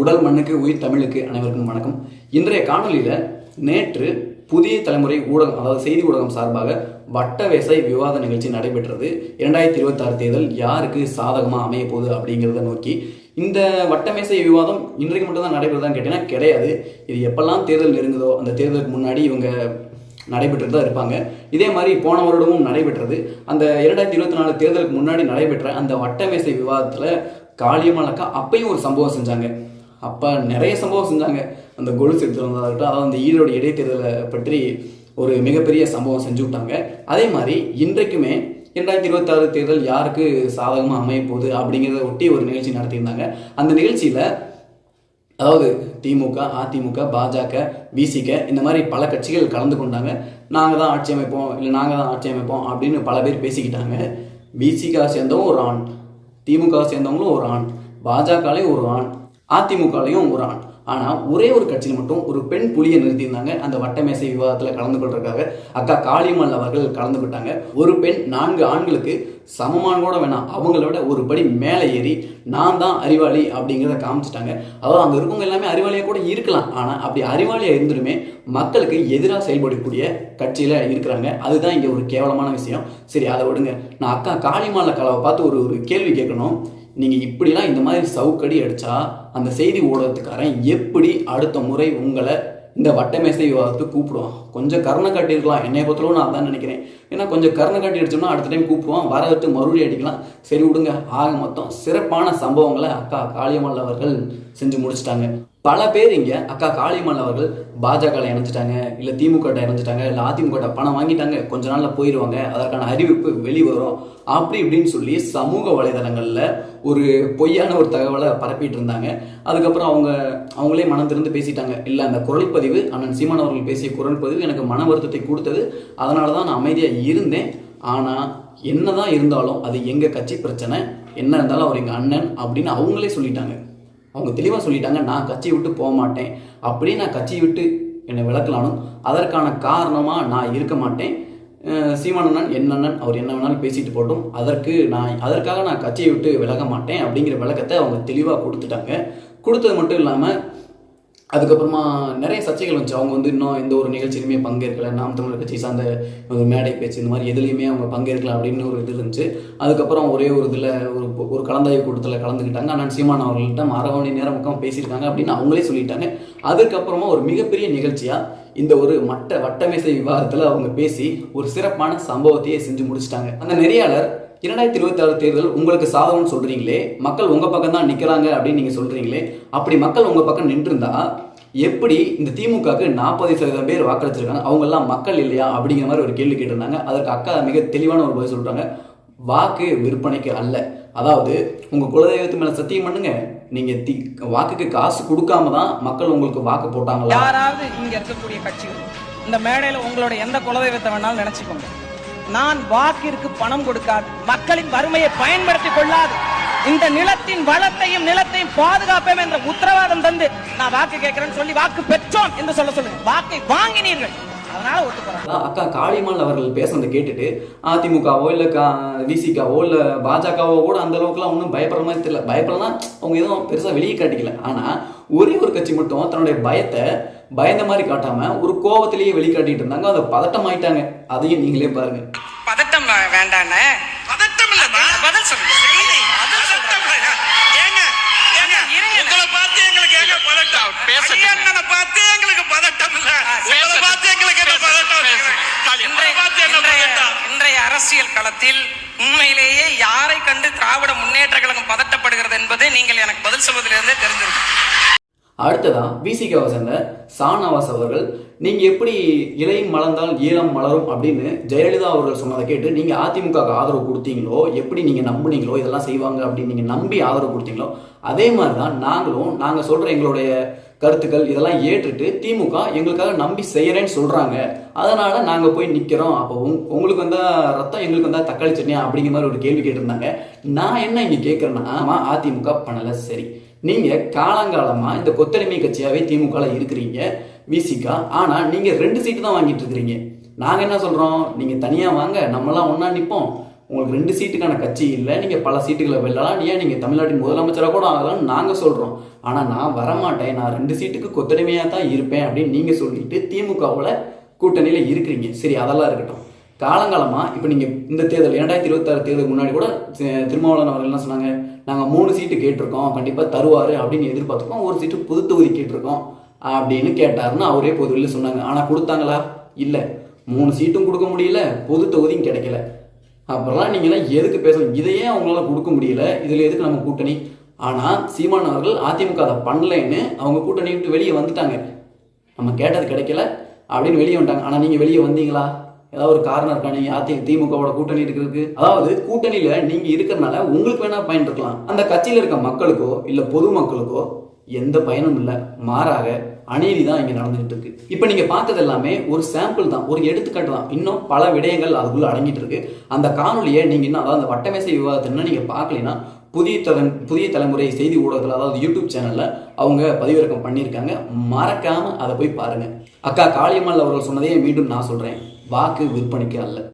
உடல் மண்ணுக்கு உயிர் தமிழுக்கு அனைவருக்கும் வணக்கம். இன்றைய காணொளியில் நேற்று புதிய தலைமுறை ஊடகம் அதாவது செய்தி ஊடகம் சார்பாக வட்டவேசை விவாத நிகழ்ச்சி நடைபெற்றது. இரண்டாயிரத்தி இருபத்தாறு தேர்தல் யாருக்கு சாதகமாக அமைய போகுது அப்படிங்கிறத நோக்கி இந்த வட்டமேசை விவாதம் இன்றைக்கு மட்டும்தான் நடைபெறுதான்னு கேட்டீங்கன்னா கிடையாது. இது எப்பெல்லாம் தேர்தல் நெருங்குதோ அந்த தேர்தலுக்கு முன்னாடி இவங்க நடைபெற்று தான் இருப்பாங்க. இதே மாதிரி போன வருடமும் நடைபெற்றது. அந்த இரண்டாயிரத்தி இருபத்தி நாலு தேர்தலுக்கு முன்னாடி நடைபெற்ற அந்த வட்டமேசை விவாதத்தில் காளியமலக்கா அப்பையும் ஒரு சம்பவம் செஞ்சாங்க. அப்போ நிறைய சம்பவம் செஞ்சாங்க. அந்த கொலுசு எடுத்துட்டு வந்ததாகட்டும் அதாவது அந்த ஈரோடு இடைத்தேர்தலை பற்றி ஒரு மிகப்பெரிய சம்பவம் செஞ்சு விட்டாங்க. அதே மாதிரி இன்றைக்குமே இரண்டாயிரத்தி இருபத்தாறு தேர்தல் யாருக்கு சாதகமாக அமைய போகுது அப்படிங்கிறத ஒட்டி ஒரு நிகழ்ச்சி நடத்தியிருந்தாங்க. அந்த நிகழ்ச்சியில் அதாவது திமுக அதிமுக பாஜக பிசிக இந்த மாதிரி பல கட்சிகள் கலந்து கொண்டாங்க. நாங்கள் தான் ஆட்சி அமைப்போம் இல்லை நாங்கள் தான் ஆட்சி அமைப்போம் அப்படின்னு பல பேர் பேசிக்கிட்டாங்க. பிசிக சேர்ந்தவங்க ஒரு ஆண் திமுக சேர்ந்தவங்களும் ஒரு ஆண் பாஜகலையும் ஒரு ஆண். அதிமுகலையும் ஒரு ஆண். ஆனால் ஒரே ஒரு கட்சியில் மட்டும் ஒரு பெண் புலியை நிறுத்தியிருந்தாங்க. அந்த வட்டமேசை விவாதத்தில் கலந்து கொள்றதுக்காக அக்கா காளியம்மாள் அவர்கள் கலந்து ஒரு பெண் நான்கு ஆண்களுக்கு சமமான கூட வேணாம். அவங்கள விட ஒரு படி மேலே ஏறி நான் தான் அறிவாளி அப்படிங்கிறத காமிச்சிட்டாங்க. அதாவது அங்கே இருக்கவங்க எல்லாமே அறிவாளியாக கூட இருக்கலாம். ஆனால் அப்படி அறிவாளியாக இருந்துருமே மக்களுக்கு எதிராக செயல்படக்கூடிய கட்சியில் இருக்கிறாங்க. அதுதான் இங்கே ஒரு கேவலமான விஷயம். சரி அதை விடுங்க. நான் அக்கா காளிமால கலவை பார்த்து ஒரு ஒரு கேள்வி கேட்கணும். நீங்கள் இப்படிலாம் இந்த மாதிரி சவுக்கடி அடித்தா அந்த செய்தி ஊடகத்துக்காரன் எப்படி அடுத்த முறை உங்களை இந்த வட்டமேசை விவாதத்துக்கு கூப்பிடுவான்? கொஞ்சம் கருணை காட்டியிருக்கலாம். என்னை பொறுத்தளவு நான் அதான் நினைக்கிறேன். ஏன்னா கொஞ்சம் கருணை காட்டி அடிச்சோம்னா அடுத்த டைம் கூப்பிடுவான். வர வச்சு மறுபடியும் அடிக்கலாம். சரி விடுங்க. ஆக மொத்தம் சிறப்பான சம்பவங்களை அக்கா காளியம்மாள் அவர்கள் செஞ்சு முடிச்சிட்டாங்க. பல பேர் இங்கே அக்கா காளியம்மாள் அவர்கள் பாஜக இணைஞ்சிட்டாங்க இல்லை திமுக இணைஞ்சிட்டாங்க இல்லை அதிமுக பணம் வாங்கிட்டாங்க கொஞ்ச நாளில் போயிடுவாங்க அதற்கான அறிவிப்பு வெளிவரும் அப்படி இப்படின்னு சொல்லி சமூக வலைதளங்களில் ஒரு பொய்யான ஒரு தகவலை பரப்பிட்டு இருந்தாங்க. அதுக்கப்புறம் அவங்க அவங்களே மனம் திறந்து பேசிட்டாங்க. இல்லை அந்த குரல் பதிவு அண்ணன் சீமான் அவர்கள் பேசிய குரல் பதிவு எனக்கு மன வருத்தத்தை கொடுத்தது. அதனால தான் நான் அமைதியாக இருந்தேன். ஆனால் என்னதான் இருந்தாலும் அது எங்கள் கட்சி பிரச்சனை என்ன இருந்தாலும் அவர் எங்கள் அண்ணன் அப்படின்னு அவங்களே சொல்லிட்டாங்க. அவங்க தெளிவாக சொல்லிட்டாங்க நான் கட்சியை விட்டு போக மாட்டேன். அப்படியே நான் கட்சியை விட்டு என்னை விளக்கலானும் அதற்கான காரணமாக நான் இருக்க மாட்டேன். சீமானண்ணன் என்னண்ணன் அவர் என்ன வேணாலும் பேசிட்டு போட்டும். அதற்கு நான் அதற்காக நான் கட்சியை விட்டு விலக மாட்டேன் அப்படிங்கிற விளக்கத்தை அவங்க தெளிவாக கொடுத்துட்டாங்க. கொடுத்தது மட்டும் இல்லாமல் அதுக்கப்புறமா நிறைய சர்ச்சைகள் வந்துச்சு. அவங்க வந்து இன்னும் எந்த ஒரு நிகழ்ச்சியிலுமே பங்கேற்கல. நாம் தமிழர் கட்சி சார்ந்த ஒரு மேடை பேச்சு இந்த மாதிரி எதுலேயுமே அவங்க பங்கேற்கல அப்படின்னு ஒரு இது இருந்துச்சு. அதுக்கப்புறம் ஒரே ஒரு இதில் ஒரு ஒரு கலந்தாய்வு கூட்டத்தில் கலந்துக்கிட்டாங்க. ஆனால் சீமான் அவர்கள்ட்ட அரை மணி நேரம் பக்கம் பேசியிருக்காங்க அப்படின்னு அவங்களே சொல்லிட்டாங்க. அதுக்கப்புறமா ஒரு மிகப்பெரிய நிகழ்ச்சியாக இந்த ஒரு மட்ட வட்டமேசை விவாதத்தில் அவங்க பேசி ஒரு சிறப்பான சம்பவத்தையே செஞ்சு முடிச்சிட்டாங்க. அந்த நெறியாளர் இரண்டாயிரத்தி இருபத்தாறு தேர்தல் உங்களுக்கு சாதகம்னு சொல்றீங்களே மக்கள் உங்க பக்கம் தான் நிக்கிறாங்க அப்படின்னு நீங்க சொல்றீங்களே அப்படி மக்கள் உங்க பக்கம் நின்றுருந்தா எப்படி இந்த திமுகவுக்கு நாற்பது சதவீதம் பேர் வாக்களிச்சிருக்காங்க? அவங்க எல்லாம் மக்கள் இல்லையா? அப்படிங்கிற மாதிரி ஒரு கேள்வி கேட்டிருந்தாங்க. அதற்கு அக்கா மிக தெளிவான ஒரு பதில் சொல்றாங்க வாக்கு விற்பனைக்கு அல்ல. அதாவது உங்க குலதெய்வத்து மேல சத்தியம் பண்ணுங்க. நீங்க தி வாக்குக்கு காசு கொடுக்காம தான் மக்கள் உங்களுக்கு வாக்கு போட்டாங்களா? யாராவது இங்க இருக்கக்கூடிய கட்சிகள் இந்த மேடையில உங்களோட எந்த குலதெய்வத்தை வேணாலும் நினைச்சுக்கோங்க. நான் வாக்கிற்கு பணம் கொடுக்காது. மக்களின் வறுமையை பயன்படுத்திக் கொள்ளாது. இந்த நிலத்தின் வளத்தையும் நிலத்தையும் பாதுகாப்பேன் என்ற உத்தரவாதம் தந்து நான் வாக்கு கேட்கிறேன்னு சொல்லி வாக்கு பெற்றோம் என்று சொல்ல சொல்லுங்க. வாக்கை வாங்கினீர்கள். அக்கா காளிமால் அவர்கள் பேசுனதை கேட்டுட்டு அதிமுகவோ இல்லை கா விசிகாவோ இல்லை பாஜகவோ கூட அந்த அளவுக்குலாம் ஒன்றும் பயப்படுற மாதிரி தெரியல. பயப்படலாம் அவங்க எதுவும் பெருசாக வெளியே காட்டிக்கல. ஆனால் ஒரே ஒரு கட்சி மட்டும் தன்னுடைய பயத்தை பயந்த மாதிரி காட்டாம ஒரு கோவத்திலேயே வெளிக்காட்டிட்டு இருந்தாங்க. அதை பதட்டம் ஆயிட்டாங்க. அதையும் நீங்களே பாருங்க. பதட்டம் வேண்டானே பதட்டம் இல்லம்மா. பதில் சொல்லுங்க. இல்ல. இல்ல. இன்றைய அரசியல் களத்தில் உண்மையிலேயே யாரை கண்டு திராவிட முன்னேற்ற கழகம் பதட்டப்படுகிறது என்பதை நீங்கள் எனக்கு பதில் சொல்வதிலிருந்தே தெரிஞ்சிருக்கும். அடுத்ததா விசிகாவை சேர்ந்த சானவாஸ் அவர்கள் நீங்க எப்படி இளையும் மலர்ந்தால் ஈழம் மலரும்? அப்படின்னு ஜெயலலிதா அவர்கள் சொன்னதை கேட்டு நீங்க அதிமுகக்கு ஆதரவு கொடுத்தீங்களோ? எப்படி நீங்க நம்புனீங்களோ? இதெல்லாம் செய்வாங்க? அப்படின்னு நீங்க நம்பி ஆதரவு கொடுத்தீங்களோ? அதே மாதிரி தான் நாங்களும் நாங்க சொல்ற எங்களுடைய கருத்துக்கள் இதெல்லாம் ஏற்றுட்டு திமுக எங்களுக்காக நம்பி செய்யறேன்னு சொல்றாங்க. அதனால நாங்க போய் நிக்கிறோம். அப்போ உங்- உங்களுக்கு வந்தா ரத்தம் எங்களுக்கு வந்தா தக்காளி சட்னியா? அப்படிங்கிற மாதிரி ஒரு கேள்வி கேட்டிருந்தாங்க. நான் என்ன இங்க கேட்கறேன்னா ஆமா, அதிமுக பண்ணல. சரி. நீங்கள் காலங்காலமாக இந்த கொத்தடிமை கட்சியாகவே திமுகவில் இருக்கிறீங்க விசிகா ஆனால் நீங்கள் ரெண்டு சீட்டு தான் வாங்கிட்டு இருக்கிறீங்க. நாங்கள் என்ன சொல்கிறோம் நீங்கள் தனியாக வாங்க நம்மளாம் ஒன்றா நிற்போம் உங்களுக்கு ரெண்டு சீட்டுக்கான கட்சி இல்லை நீங்கள் பல சீட்டுகளை வெல்லலாம். ஏன் நீங்கள் தமிழ்நாட்டின் முதலமைச்சராக கூட ஆகலாம்னு நாங்கள் சொல்கிறோம் ஆனால் நான் வரமாட்டேன். நான் ரெண்டு சீட்டுக்கு கொத்தடிமையாக தான் இருப்பேன் அப்படின்னு நீங்கள் சொல்லிட்டு திமுகவில் கூட்டணியில் இருக்கிறீங்க. சரி அதெல்லாம் இருக்கட்டும். காலங்காலமாக இப்போ நீங்கள் இந்த தேர்தல் இரண்டாயிரத்தி இருபத்தாறு தேர்தல் முன்னாடி கூட திருமாவளவன் அவர்கள் என்ன சொன்னாங்க நாங்கள் மூணு சீட்டு கேட்டிருக்கோம் கண்டிப்பாக தருவார் அப்படின்னு எதிர்பார்த்துருக்கோம். ஒரு சீட்டு புது தொகுதி கேட்டிருக்கோம் அப்படின்னு கேட்டாருன்னு அவரே பொதுவில் சொன்னாங்க. ஆனால் கொடுத்தாங்களா? இல்லை. மூணு சீட்டும் கொடுக்க முடியல பொது தொகுதியும் கிடைக்கல. அப்புறம்லாம் நீங்களாம் எதுக்கு பேசணும்? இதையே அவங்களால கொடுக்க முடியல. இதில் எதுக்கு நம்ம கூட்டணி? ஆனால் சீமான் அவர்கள் அதிமுக அதை பண்ணலைன்னு அவங்க கூட்டணி விட்டு வெளியே வந்துட்டாங்க. நம்ம கேட்டது கிடைக்கல அப்படின்னு வெளியே வந்துட்டாங்க. ஆனால் நீங்கள் வெளியே வந்தீங்களா? ஏதாவது ஒரு காரணம் இருக்கா? நீங்கள் அதி திமுகவோட கூட்டணி இருக்கிறதுக்கு. அதாவது கூட்டணியில் நீங்கள் இருக்கிறனால உங்களுக்கு வேணா பயன் இருக்கலாம். அந்த கட்சியில் இருக்க மக்களுக்கோ இல்லை பொதுமக்களுக்கோ எந்த பயனும் இல்லை. மாறாக அநீதி தான் இங்கே நடந்துகிட்டு இருக்கு. இப்போ நீங்கள் பார்த்தது எல்லாமே ஒரு சாம்பிள் தான் ஒரு எடுத்துக்காட்டு தான். இன்னும் பல விடயங்கள் அதுக்குள்ளே அடங்கிட்டு இருக்கு. அந்த காணொலியை நீங்கள் இன்னும் அதாவது அந்த வட்டமேசை விவாதத்தை இன்னும் நீங்கள் பார்க்கலைன்னா புதிய தலை புதிய தலைமுறை செய்தி ஊடகத்தில் அதாவது யூடியூப் சேனலில் அவங்க பதிவிறக்கம் பண்ணியிருக்காங்க. மறக்காமல் அதை போய் பாருங்கள் அக்கா காளியம்மாள் அவர்கள் சொன்னதையே மீண்டும் நான் சொல்கிறேன் வாக்கு விற்பனைக்கு அல்ல.